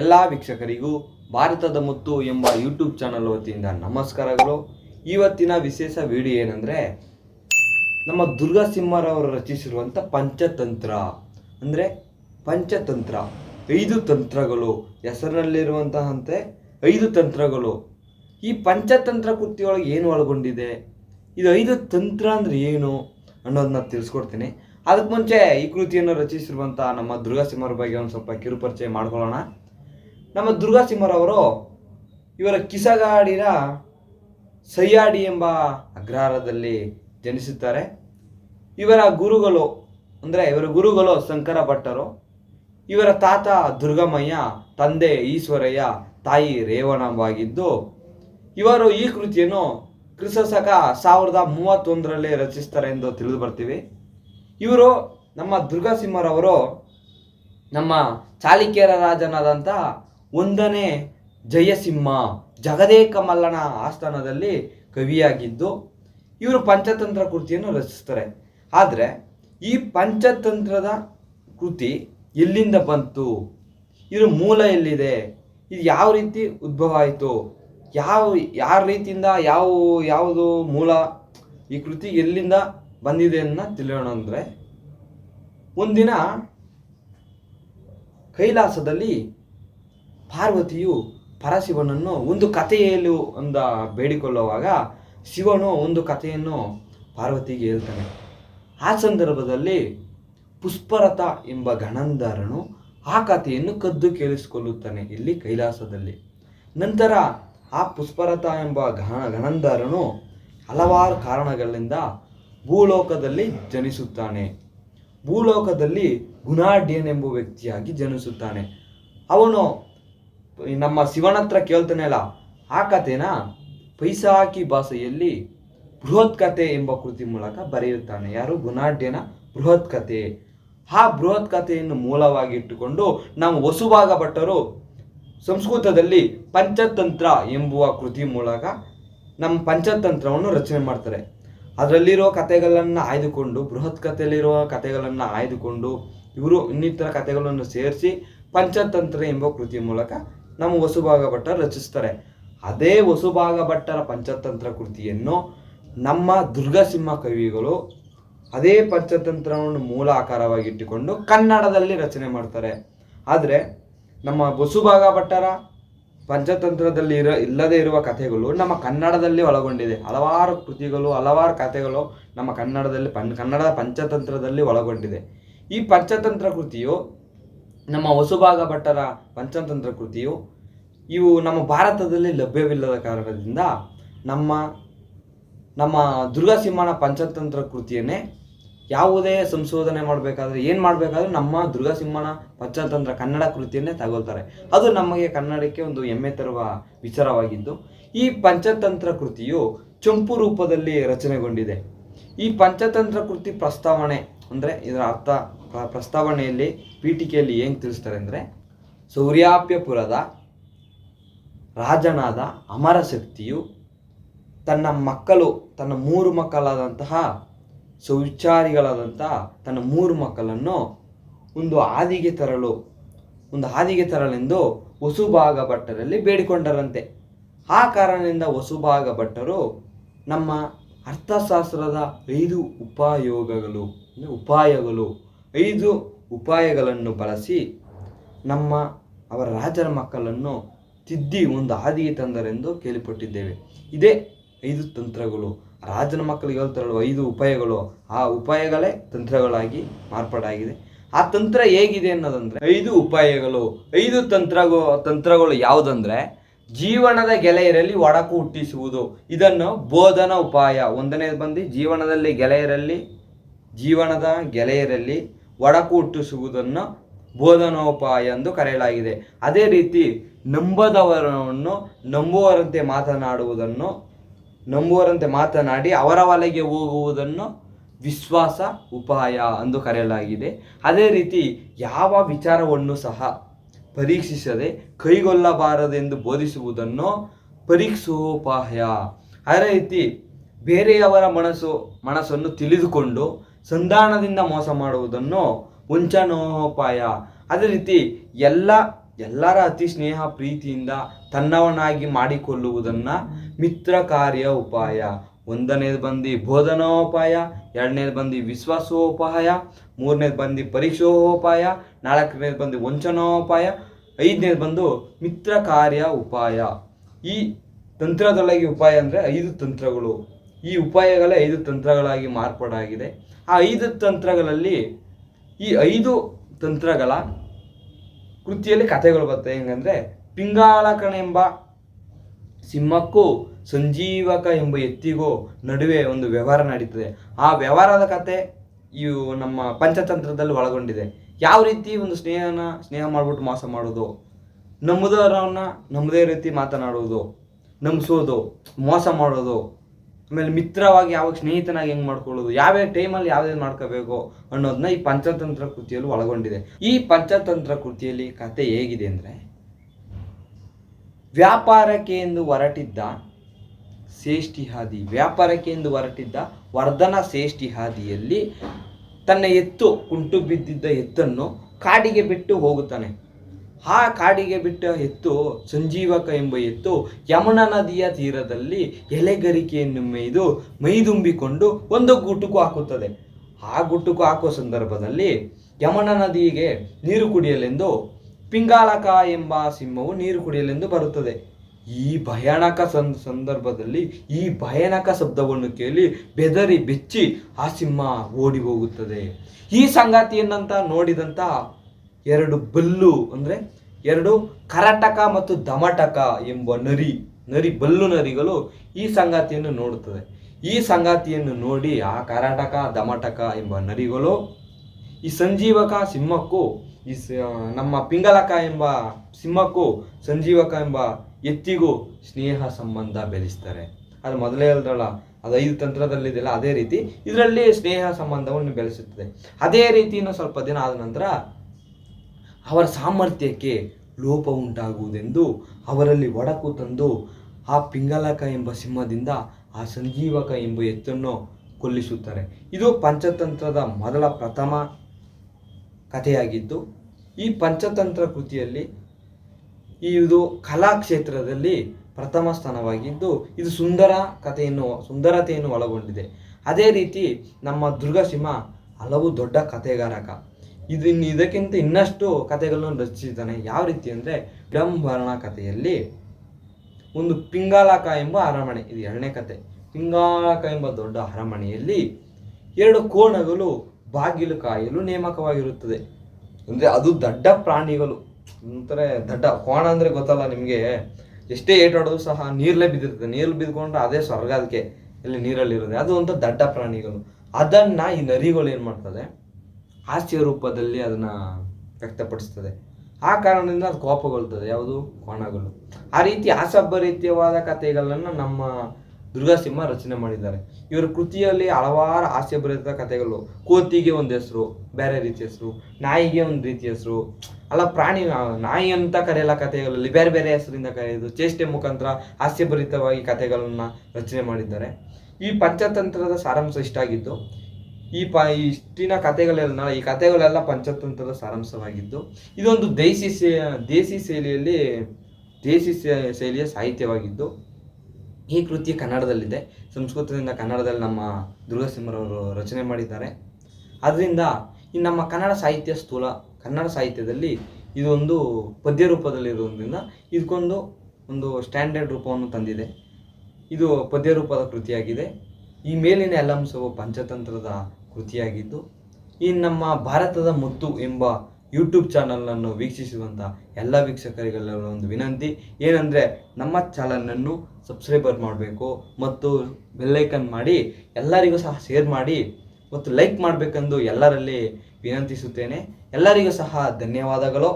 ಎಲ್ಲ ವೀಕ್ಷಕರಿಗೂ ಭಾರತದ ಮುತ್ತು ಎಂಬ ಯೂಟ್ಯೂಬ್ ಚಾನಲ್ ವತಿಯಿಂದ ನಮಸ್ಕಾರಗಳು. ಇವತ್ತಿನ ವಿಶೇಷ ವಿಡಿಯೋ ಏನಂದರೆ, ನಮ್ಮ ದುರ್ಗಾ ಸಿಂಹರವರು ರಚಿಸಿರುವಂಥ ಪಂಚತಂತ್ರ. ಅಂದರೆ ಪಂಚತಂತ್ರ. ಐದು ತಂತ್ರಗಳು ಹೆಸರಿನಲ್ಲಿರುವಂತಹಂತೆ ಐದು ತಂತ್ರಗಳು. ಈ ಪಂಚತಂತ್ರ ಕೃತಿಯೊಳಗೆ ಏನು ಒಳಗೊಂಡಿದೆ? ಇದು ಐದು ತಂತ್ರ ಅಂದರೆ ಏನು ಅನ್ನೋದನ್ನ ತಿಳಿಸ್ಕೊಡ್ತೀನಿ. ಅದಕ್ಕೆ ಮುಂಚೆ ಈ ಕೃತಿಯನ್ನು ರಚಿಸಿರುವಂಥ ನಮ್ಮ ದುರ್ಗಾ ಸಿಂಹರ ಬಗ್ಗೆ ಒಂದು ಸ್ವಲ್ಪ ಕಿರುಪರಿಚಯ ಮಾಡ್ಕೊಳ್ಳೋಣ. ನಮ್ಮ ದುರ್ಗಾ ಸಿಂಹರವರು ಇವರ ಕಿಸಗಾಡಿನ ಸಯ್ಯಾಡಿ ಎಂಬ ಅಗ್ರಹಾರದಲ್ಲಿ ಜನಿಸುತ್ತಾರೆ ಇವರ ಗುರುಗಳು ಅಂದರೆ ಇವರ ಗುರುಗಳು ಶಂಕರ ಭಟ್ಟರು, ಇವರ ತಾತ ದುರ್ಗಮಯ್ಯ ತಂದೆ ಈಶ್ವರಯ್ಯ, ತಾಯಿ ರೇವಣವಾಗಿದ್ದು ಇವರು ಈ ಕೃತಿಯನ್ನು ಕ್ರಿಸ್ತಶಕ ಸಾವಿರದ ಮೂವತ್ತೊಂದರಲ್ಲಿ ರಚಿಸ್ತಾರೆ ಎಂದು ತಿಳಿದು ಬರ್ತೀವಿ. ಇವರು ನಮ್ಮ ದುರ್ಗಾ ಸಿಂಹರವರು ನಮ್ಮ ಚಾಲುಕ್ಯರ ರಾಜನಾದಂಥ ಒಂದನೇ ಜಯಸಿಂಹ ಜಗದೇಕ ಮಲ್ಲನ ಆಸ್ಥಾನದಲ್ಲಿ ಕವಿಯಾಗಿದ್ದು ಇವರು ಪಂಚತಂತ್ರ ಕೃತಿಯನ್ನು ರಚಿಸ್ತಾರೆ. ಆದರೆ ಈ ಪಂಚತಂತ್ರದ ಕೃತಿ ಎಲ್ಲಿಂದ ಬಂತು? ಇದ್ರ ಮೂಲ ಎಲ್ಲಿದೆ? ಇದು ಯಾವ ರೀತಿ ಉದ್ಭವ ಆಯಿತು? ಯಾವ ಯಾವ ರೀತಿಯಿಂದ, ಯಾವ, ಯಾವುದು ಮೂಲ ಈ ಕೃತಿ ಎಲ್ಲಿಂದ ಬಂದಿದೆ ಅನ್ನ ತಿಳಿಯೋಣ ಅಂದರೆ, ಒಂದಿನ ಕೈಲಾಸದಲ್ಲಿ ಪಾರ್ವತಿಯು ಪರಶಿವನನ್ನು ಒಂದು ಕಥೆಯಲ್ಲಿ ಒಂದು ಬೇಡಿಕೊಳ್ಳುವಾಗ ಶಿವನು ಒಂದು ಕಥೆಯನ್ನು ಪಾರ್ವತಿಗೆ ಹೇಳ್ತಾನೆ. ಆ ಸಂದರ್ಭದಲ್ಲಿ ಪುಷ್ಪರಥ ಎಂಬ ಗಣಂಧರನು ಆ ಕಥೆಯನ್ನು ಕದ್ದು ಕೇಳಿಸಿಕೊಳ್ಳುತ್ತಾನೆ ಇಲ್ಲಿ ಕೈಲಾಸದಲ್ಲಿ. ನಂತರ ಆ ಪುಷ್ಪರಥ ಎಂಬ ಗಣ ಗಣಂಧರನು ಹಲವಾರು ಕಾರಣಗಳಿಂದ ಭೂಲೋಕದಲ್ಲಿ ಜನಿಸುತ್ತಾನೆ. ಭೂಲೋಕದಲ್ಲಿ ಗುಣಾಢ್ಯನೆಂಬ ವ್ಯಕ್ತಿಯಾಗಿ ಜನಿಸುತ್ತಾನೆ. ಅವನು ನಮ್ಮ ಶಿವನ ಹತ್ರ ಕೇಳ್ತಾನೆ ಅಲ್ಲ, ಆ ಕಥೆನ ಪೈಸಾಕಿ ಭಾಷೆಯಲ್ಲಿ ಬೃಹತ್ ಕಥೆ ಎಂಬ ಕೃತಿ ಮೂಲಕ ಬರೆಯುತ್ತಾನೆ. ಯಾರು? ಗುಣಾಢ್ಯನ ಬೃಹತ್ ಕಥೆ ಆ ಬೃಹತ್ ಕಥೆಯನ್ನು ಮೂಲವಾಗಿ ಇಟ್ಟುಕೊಂಡು ನಾವು ವಸುಭಾಗ ಭಟ್ಟರು ಸಂಸ್ಕೃತದಲ್ಲಿ ಪಂಚತಂತ್ರ ಎಂಬುವ ಕೃತಿ ಮೂಲಕ ನಮ್ಮ ಪಂಚತಂತ್ರವನ್ನು ರಚನೆ ಮಾಡ್ತಾರೆ. ಅದರಲ್ಲಿರೋ ಕಥೆಗಳನ್ನು ಆಯ್ದುಕೊಂಡು ಬೃಹತ್ ಕಥೆಯಲ್ಲಿರುವ ಕಥೆಗಳನ್ನು ಆಯ್ದುಕೊಂಡು, ಇವರು ಇನ್ನಿತರ ಕಥೆಗಳನ್ನು ಸೇರಿಸಿ ಪಂಚತಂತ್ರ ಎಂಬ ಕೃತಿ ಮೂಲಕ ನಮ್ಮ ವಸುಭಾಗ ಭಟ್ಟರು ರಚಿಸ್ತಾರೆ. ಅದೇ ವಸುಭಾಗ ಭಟ್ಟರ ಪಂಚತಂತ್ರ ಕೃತಿಯನ್ನು ನಮ್ಮ ದುರ್ಗಸಿಂಹ ಕವಿಗಳು ಅದೇ ಪಂಚತಂತ್ರವನ್ನು ಮೂಲ ಆಕಾರವಾಗಿಟ್ಟುಕೊಂಡು ಕನ್ನಡದಲ್ಲಿ ರಚನೆ ಮಾಡ್ತಾರೆ. ಆದರೆ ನಮ್ಮ ವಸುಭಾಗ ಭಟ್ಟರ ಪಂಚತಂತ್ರದಲ್ಲಿ ಇರೋ, ಇಲ್ಲದೇ ಇರುವ ಕಥೆಗಳು ನಮ್ಮ ಕನ್ನಡದಲ್ಲಿ ಒಳಗೊಂಡಿದೆ. ಹಲವಾರು ಕೃತಿಗಳು, ಹಲವಾರು ಕಥೆಗಳು ನಮ್ಮ ಕನ್ನಡದಲ್ಲಿ ಪನ್, ಕನ್ನಡ ಪಂಚತಂತ್ರದಲ್ಲಿ ಒಳಗೊಂಡಿದೆ. ಈ ಪಂಚತಂತ್ರ ಕೃತಿಯು ನಮ್ಮ ವಸುಭಾಗ ಭಟ್ಟರ ಪಂಚತಂತ್ರ ಕೃತಿಯು ಇವು ನಮ್ಮ ಭಾರತದಲ್ಲಿ ಲಭ್ಯವಿಲ್ಲದ ಕಾರಣದಿಂದ ನಮ್ಮ ನಮ್ಮ ದುರ್ಗಾಸಿಂಹನ ಪಂಚತಂತ್ರ ಕೃತಿಯನ್ನೇ ಯಾವುದೇ ಸಂಶೋಧನೆ ಮಾಡಬೇಕಾದ್ರೆ, ಏನು ಮಾಡಬೇಕಾದ್ರೆ ನಮ್ಮ ದುರ್ಗಾಸಿಂಹನ ಪಂಚತಂತ್ರ ಕನ್ನಡ ಕೃತಿಯನ್ನೇ ತಗೊಳ್ತಾರೆ. ಅದು ನಮಗೆ ಕನ್ನಡಕ್ಕೆ ಒಂದು ಹೆಮ್ಮೆ ತರುವ ವಿಚಾರವಾಗಿದ್ದು, ಈ ಪಂಚತಂತ್ರ ಕೃತಿಯು ಚಂಪು ರೂಪದಲ್ಲಿ ರಚನೆಗೊಂಡಿದೆ. ಈ ಪಂಚತಂತ್ರ ಕೃತಿ ಪ್ರಸ್ತಾವನೆ ಅಂದರೆ ಇದರ ಅರ್ಥ ಪ್ರಸ್ತಾವನೆಯಲ್ಲಿ ಪೀಠಿಕೆಯಲ್ಲಿ ಏನು ತಿಳಿಸ್ತಾರೆ ಅಂದರೆ, ಸೌರ್ಯಾಪ್ಯಪುರದ ರಾಜನಾದ ಅಮರಶಕ್ತಿಯು ತನ್ನ ಮಕ್ಕಳು, ತನ್ನ ಮೂರು ಮಕ್ಕಳಾದಂತಹ ಸೌಚಾರಿಗಳಾದಂತಹ ತನ್ನ ಮೂರು ಮಕ್ಕಳನ್ನು ಒಂದು ಹಾದಿಗೆ ತರಲು, ಒಂದು ಹಾದಿಗೆ ತರಲೆಂದು ವಸುಭಾಗ ಭಟ್ಟರಲ್ಲಿ ಬೇಡಿಕೊಂಡರಂತೆ. ಆ ಕಾರಣದಿಂದ ವಸುಭಾಗ ಭಟ್ಟರು ನಮ್ಮ ಅರ್ಥಶಾಸ್ತ್ರದ ಐದು ಉಪಯೋಗಗಳು, ಅಂದರೆ ಉಪಾಯಗಳು ಐದು ಉಪಾಯಗಳನ್ನು ಬಳಸಿ ನಮ್ಮ ಅವರ ರಾಜರ ಮಕ್ಕಳನ್ನು ತಿದ್ದಿ ಒಂದು ಹಾದಿಗೆ ತಂದರೆಂದು ಕೇಳಿಪಟ್ಟಿದ್ದೇವೆ. ಇದೇ ಐದು ತಂತ್ರಗಳು. ರಾಜನ ಮಕ್ಕಳಿಗೆ ಹೇಳ್ತಾರಲ್ವ, ಐದು ಉಪಾಯಗಳು. ಆ ಉಪಾಯಗಳೇ ತಂತ್ರಗಳಾಗಿ ಮಾರ್ಪಾಡಾಗಿದೆ. ಆ ತಂತ್ರ ಹೇಗಿದೆ ಅನ್ನೋದಂದ್ರೆ, ಐದು ಉಪಾಯಗಳು. ಐದು ತಂತ್ರಗಳು ತಂತ್ರಗಳು ಯಾವುದಂದ್ರೆ, ಜೀವನದ ಗೆಳೆಯರಲ್ಲಿ ಒಡಕು ಹುಟ್ಟಿಸುವುದು. ಇದನ್ನು ಬೋಧನ ಉಪಾಯ. ಒಂದನೇದು ಬಂದು ಜೀವನದಲ್ಲಿ ಗೆಳೆಯರಲ್ಲಿ, ಜೀವನದ ಗೆಳೆಯರಲ್ಲಿ ಒಡಕು ಹುಟ್ಟಿಸುವುದನ್ನು ಬೋಧನೋಪಾಯ ಎಂದು ಕರೆಯಲಾಗಿದೆ. ಅದೇ ರೀತಿ ನಂಬದವರನ್ನು ನಂಬುವರಂತೆ ಮಾತನಾಡುವುದನ್ನು ನಂಬುವರಂತೆ ಮಾತನಾಡಿ ಅವರ ಒಲೆಗೆ ಹೋಗುವುದನ್ನು ವಿಶ್ವಾಸ ಉಪಾಯ ಎಂದು ಕರೆಯಲಾಗಿದೆ. ಅದೇ ರೀತಿ ಯಾವ ವಿಚಾರವನ್ನು ಸಹ ಪರೀಕ್ಷಿಸದೆ ಕೈಗೊಳ್ಳಬಾರದೆಂದು ಬೋಧಿಸುವುದನ್ನು ಪರೀಕ್ಷೋಪಾಯ. ಅದೇ ರೀತಿ ಬೇರೆಯವರ ಮನಸ್ಸು ಮನಸ್ಸನ್ನು ತಿಳಿದುಕೊಂಡು ಸಂಧಾನದಿಂದ ಮೋಸ ಮಾಡುವುದನ್ನು ವಂಚನೋಪಾಯ ಅದೇ ರೀತಿ ಎಲ್ಲ, ಎಲ್ಲರ ಅತಿ ಸ್ನೇಹ ಪ್ರೀತಿಯಿಂದ ತನ್ನವನಾಗಿ ಮಾಡಿಕೊಳ್ಳುವುದನ್ನು ಮಿತ್ರ ಕಾರ್ಯ ಉಪಾಯ. ಒಂದನೇದು ಬಂದು ಬೋಧನೋಪಾಯ, ಎರಡನೇದು ಬಂದು ವಿಶ್ವಾಸೋಪಾಯ, ಮೂರನೇದು ಬಂದು ಪರೀಕ್ಷೋಪಾಯ, ನಾಲ್ಕನೇದು ಬಂದು ವಂಚನೋಪಾಯ, ಐದನೇದು ಬಂದು ಮಿತ್ರ ಕಾರ್ಯ ಉಪಾಯ. ಈ ತಂತ್ರದೊಳಗೆ ಉಪಾಯ ಅಂದರೆ ಐದು ತಂತ್ರಗಳು. ಈ ಉಪಾಯಗಳೇ ಐದು ತಂತ್ರಗಳಾಗಿ ಮಾರ್ಪಾಡಾಗಿದೆ. ಆ ಐದು ತಂತ್ರಗಳಲ್ಲಿ ಈ ಐದು ತಂತ್ರಗಳ ಕೃತಿಯಲ್ಲಿ ಕಥೆಗಳು ಬರ್ತವೆ. ಹೆಂಗಂದ್ರೆ ಪಿಂಗಾಳಕನೆಂಬ ಸಿಂಹಕ್ಕೂ ಸಂಜೀವಕ ಎಂಬ ಎತ್ತಿಗೂ ನಡುವೆ ಒಂದು ವ್ಯವಹಾರ ನಡೀತದೆ. ಆ ವ್ಯವಹಾರದ ಕತೆ ಇವು ನಮ್ಮ ಪಂಚತಂತ್ರದಲ್ಲಿ ಒಳಗೊಂಡಿದೆ. ಯಾವ ರೀತಿ ಒಂದು ಸ್ನೇಹನ ಸ್ನೇಹ ಮಾಡ್ಬಿಟ್ಟು ಮೋಸ ಮಾಡೋದು ನಂಬುದವರನ್ನ ನಮ್ಮದೇ ರೀತಿ ಮಾತನಾಡೋದು ನಂಬಿಸೋದು? ಮೋಸ ಮಾಡೋದು ಆಮೇಲೆ ಮಿತ್ರವಾಗಿ ಯಾವಾಗ ಸ್ನೇಹಿತನಾಗಿ ಹೆಂಗ್ ಮಾಡ್ಕೊಳ್ಳೋದು? ಯಾವ್ಯಾವ ಟೈಮಲ್ಲಿ ಯಾವ್ದೇ ಮಾಡ್ಕೋಬೇಕು ಅನ್ನೋದನ್ನ ಈ ಪಂಚತಂತ್ರ ಕೃತಿಯಲ್ಲಿ ಒಳಗೊಂಡಿದೆ. ಈ ಪಂಚತಂತ್ರ ಕೃತಿಯಲ್ಲಿ ಕತೆ ಹೇಗಿದೆ ಅಂದರೆ, ವ್ಯಾಪಾರಕ್ಕೆ ಎಂದು ಹೊರಟಿದ್ದ ಶ್ರೇಷ್ಠಿ ಹಾದಿ ವ್ಯಾಪಾರಕ್ಕೆ ಎಂದು ಹೊರಟಿದ್ದ ವರ್ಧನ ಶ್ರೇಷ್ಠಿ ಹಾದಿಯಲ್ಲಿ ತನ್ನ ಎತ್ತು, ಕುಂಟು ಬಿದ್ದಿದ್ದ ಎತ್ತನ್ನು ಕಾಡಿಗೆ ಬಿಟ್ಟು ಹೋಗುತ್ತಾನೆ. ಆ ಕಾಡಿಗೆ ಬಿಟ್ಟ ಎತ್ತು ಸಂಜೀವಕ ಎಂಬ ಎತ್ತು ಯಮುನಾ ನದಿಯ ತೀರದಲ್ಲಿ ಎಲೆಗರಿಕೆಯನ್ನು ಮೇಯ್ದು ಮೈದುಂಬಿಕೊಂಡು ಒಂದು ಗುಟುಕು ಹಾಕುತ್ತದೆ. ಆ ಗುಟುಕು ಹಾಕುವ ಸಂದರ್ಭದಲ್ಲಿ ಯಮುನಾ ನದಿಗೆ ನೀರು ಕುಡಿಯಲೆಂದು ಪಿಂಗಾಲಕ ಎಂಬ ಸಿಂಹವು ನೀರು ಕುಡಿಯಲೆಂದು ಬರುತ್ತದೆ. ಈ ಭಯಾನಕ ಸಂದರ್ಭದಲ್ಲಿ ಈ ಭಯಾನಕ ಶಬ್ದವನ್ನು ಕೇಳಿ ಬೆದರಿ ಬೆಚ್ಚಿ ಆ ಸಿಂಹ ಓಡಿ ಹೋಗುತ್ತದೆ. ಈ ಸಂಗತಿಯನ್ನಂತ ನೋಡಿದಂತ ಎರಡು ಬಲ್ಲು ಅಂದ್ರೆ ಎರಡು ಕರಟಕ ಮತ್ತು ದಮಟಕ ಎಂಬ ನರಿ ನರಿ ಬಲ್ಲು ನರಿಗಳು ಈ ಸಂಗಾತಿಯನ್ನು ನೋಡುತ್ತದೆ. ಈ ಸಂಗಾತಿಯನ್ನು ನೋಡಿ ಆ ಕರಾಟಕ, ದಮಟಕ ಎಂಬ ನರಿಗಳು, ಈ ಸಂಜೀವಕ ಸಿಂಹಕ್ಕೂ, ಈ ನಮ್ಮ ಪಿಂಗಲಕ ಎಂಬ ಸಿಂಹಕ್ಕೂ, ಸಂಜೀವಕ ಎಂಬ ಎತ್ತಿಗೂ ಸ್ನೇಹ ಸಂಬಂಧ ಬೆಳೆಸ್ತಾರೆ ಅದು ಮೊದಲೇ ಹೇಳ್ದಲ್ಲ ಅದು ಐದು ತಂತ್ರದಲ್ಲಿದೆಯಲ್ಲ, ಅದೇ ರೀತಿ ಇದರಲ್ಲಿ ಸ್ನೇಹ ಸಂಬಂಧವನ್ನು ಬೆಳೆಸುತ್ತದೆ. ಅದೇ ರೀತಿ ಇನ್ನು ಸ್ವಲ್ಪ ದಿನ ಆದ ನಂತರ ಅವರ ಸಾಮರ್ಥ್ಯಕ್ಕೆ ಲೋಪ ಉಂಟಾಗುವುದೆಂದು ಅವರಲ್ಲಿ ಒಡಕು ತಂದು ಆ ಪಿಂಗಲಕ ಎಂಬ ಸಿಂಹದಿಂದ ಆ ಸಂಜೀವಕ ಎಂಬ ಎತ್ತನ್ನು ಕೊಲ್ಲಿಸುತ್ತಾರೆ. ಇದು ಪಂಚತಂತ್ರದ ಮೊದಲ ಪ್ರಥಮ ಕಥೆಯಾಗಿದ್ದು, ಈ ಪಂಚತಂತ್ರ ಕೃತಿಯಲ್ಲಿ ಇದು ಕಲಾಕ್ಷೇತ್ರದಲ್ಲಿ ಪ್ರಥಮ ಸ್ಥಾನವಾಗಿದ್ದು, ಇದು ಸುಂದರ ಕಥೆಯನ್ನು, ಸುಂದರತೆಯನ್ನು ಒಳಗೊಂಡಿದೆ. ಅದೇ ರೀತಿ ನಮ್ಮ ದುರ್ಗಸಿಂಹ ಹಲವು ದೊಡ್ಡ ಕಥೆಗಾರಕ. ಇದು ಇನ್ನು ಇದಕ್ಕಿಂತ ಇನ್ನಷ್ಟು ಕಥೆಗಳನ್ನು ರಚಿಸಿದ್ದಾನೆ. ಯಾವ ರೀತಿ ಅಂದರೆ ವಿಡಂಬರಣ ಕಥೆಯಲ್ಲಿ ಒಂದು ಪಿಂಗಾಲಕ ಎಂಬ ಅರಮನೆ, ಇದು ಎರಡನೇ ಕತೆ ಪಿಂಗಾಲಕ ಎಂಬ ದೊಡ್ಡ ಅರಮನೆಯಲ್ಲಿ ಎರಡು ಕೋಣಗಳು ಬಾಗಿಲು ಕಾಯಲು ನೇಮಕವಾಗಿರುತ್ತದೆ. ಅಂದರೆ ಅದು ದಡ್ಡ ಪ್ರಾಣಿಗಳು. ಒಂಥರ ದಡ್ಡ ಕೋಣ ಅಂದರೆ ಗೊತ್ತಲ್ಲ ನಿಮಗೆ. ಎಷ್ಟೇ ಏಟಾಡೋದು ಸಹ ನೀರಲ್ಲೇ ಬಿದ್ದಿರ್ತದೆ. ನೀರಲ್ಲಿ ಬಿದ್ದುಕೊಂಡ್ರೆ ಅದೇ ಸ್ವರ್ಗ ಅದಕ್ಕೆ. ಇಲ್ಲಿ ನೀರಲ್ಲಿರೋದೇ ಅದು ಅಂತ ದಡ್ಡ ಪ್ರಾಣಿಗಳು. ಅದನ್ನು ಈ ನರಿಗಳು ಏನು ಮಾಡ್ತದೆ? ಹಾಸ್ಯ ರೂಪದಲ್ಲಿ ಅದನ್ನು ವ್ಯಕ್ತಪಡಿಸ್ತದೆ. ಆ ಕಾರಣದಿಂದ ಅದು ಕೋಪಗೊಳ್ತದೆ. ಯಾವುದು? ಕೋಣಗಳು. ಆ ರೀತಿ ಹಾಸ್ಯಭರಿತವಾದ ಕಥೆಗಳನ್ನು ನಮ್ಮ ದುರ್ಗಾಸಿಂಹ ರಚನೆ ಮಾಡಿದ್ದಾರೆ. ಇವರ ಕೃತಿಯಲ್ಲಿ ಹಲವಾರು ಹಾಸ್ಯಭರಿತ ಕಥೆಗಳು. ಕೋತಿಗೆ ಒಂದು ಹೆಸರು, ಬೇರೆ ರೀತಿ ಹೆಸರು, ನಾಯಿಗೆ ಒಂದು ರೀತಿ ಹೆಸರು, ಅಲ್ಲ ಪ್ರಾಣಿ, ನಾಯಿ ಅಂತ ಕರೆಯಲ್ಲ ಕಥೆಗಳಲ್ಲಿ, ಬೇರೆ ಬೇರೆ ಹೆಸರಿಂದ ಕರೆಯೋದು. ಚೇಷ್ಟೆ ಮುಖಾಂತರ ಹಾಸ್ಯಭರಿತವಾಗಿ ಕಥೆಗಳನ್ನು ರಚನೆ ಮಾಡಿದ್ದಾರೆ. ಈ ಪಂಚತಂತ್ರದ ಸಾರಾಂಶ ಇಷ್ಟಾಗಿದ್ದು ಈ ಪ, ಇಷ್ಟಿನ ಕಥೆಗಳೆಲ್ಲ ಈ ಕಥೆಗಳೆಲ್ಲ ಪಂಚತಂತ್ರದ ಸಾರಾಂಶವಾಗಿದ್ದು, ಇದೊಂದು ದೇಸಿ ದೇಸಿ ಶೈಲಿಯಲ್ಲಿ, ದೇಸಿ ಶೈಲಿಯ ಸಾಹಿತ್ಯವಾಗಿದ್ದು, ಈ ಕೃತಿ ಕನ್ನಡದಲ್ಲಿದೆ. ಸಂಸ್ಕೃತದಿಂದ ಕನ್ನಡದಲ್ಲಿ ನಮ್ಮ ದುರ್ಗಸಿಂಹರವರು ರಚನೆ ಮಾಡಿದ್ದಾರೆ. ಅದರಿಂದ ಈ ನಮ್ಮ ಕನ್ನಡ ಸಾಹಿತ್ಯ ಸ್ಥೂಲ, ಕನ್ನಡ ಸಾಹಿತ್ಯದಲ್ಲಿ ಇದೊಂದು ಪದ್ಯ ರೂಪದಲ್ಲಿರೋದ್ರಿಂದ ಇದಕ್ಕೊಂದು ಒಂದು ಸ್ಟ್ಯಾಂಡರ್ಡ್ ರೂಪವನ್ನು ತಂದಿದೆ. ಇದು ಪದ್ಯ ರೂಪದ ಕೃತಿಯಾಗಿದೆ. ಈ ಮೇಲಿನ ಎಲ್ಲ ಅಂಶವು ಪಂಚತಂತ್ರದ ಕೃತಿಯಾಗಿದ್ದು, ಈ ನಮ್ಮ ಭಾರತದ ಮುತ್ತು ಎಂಬ ಯೂಟ್ಯೂಬ್ ಚಾನಲನ್ನು ವೀಕ್ಷಿಸುವಂಥ ಎಲ್ಲ ವೀಕ್ಷಕರಿಗೆಲ್ಲರೂ ಒಂದು ವಿನಂತಿ. ಏನಂದರೆ, ನಮ್ಮ ಚಾನಲನ್ನು ಸಬ್ಸ್ಕ್ರೈಬರ್ ಮಾಡಬೇಕು ಮತ್ತು ಬೆಲ್ಲೈಕನ್ ಮಾಡಿ ಎಲ್ಲರಿಗೂ ಸಹ ಶೇರ್ ಮಾಡಿ ಮತ್ತು ಲೈಕ್ ಮಾಡಬೇಕೆಂದು ಎಲ್ಲರಲ್ಲಿ ವಿನಂತಿಸುತ್ತೇನೆ. ಎಲ್ಲರಿಗೂ ಸಹ ಧನ್ಯವಾದಗಳು.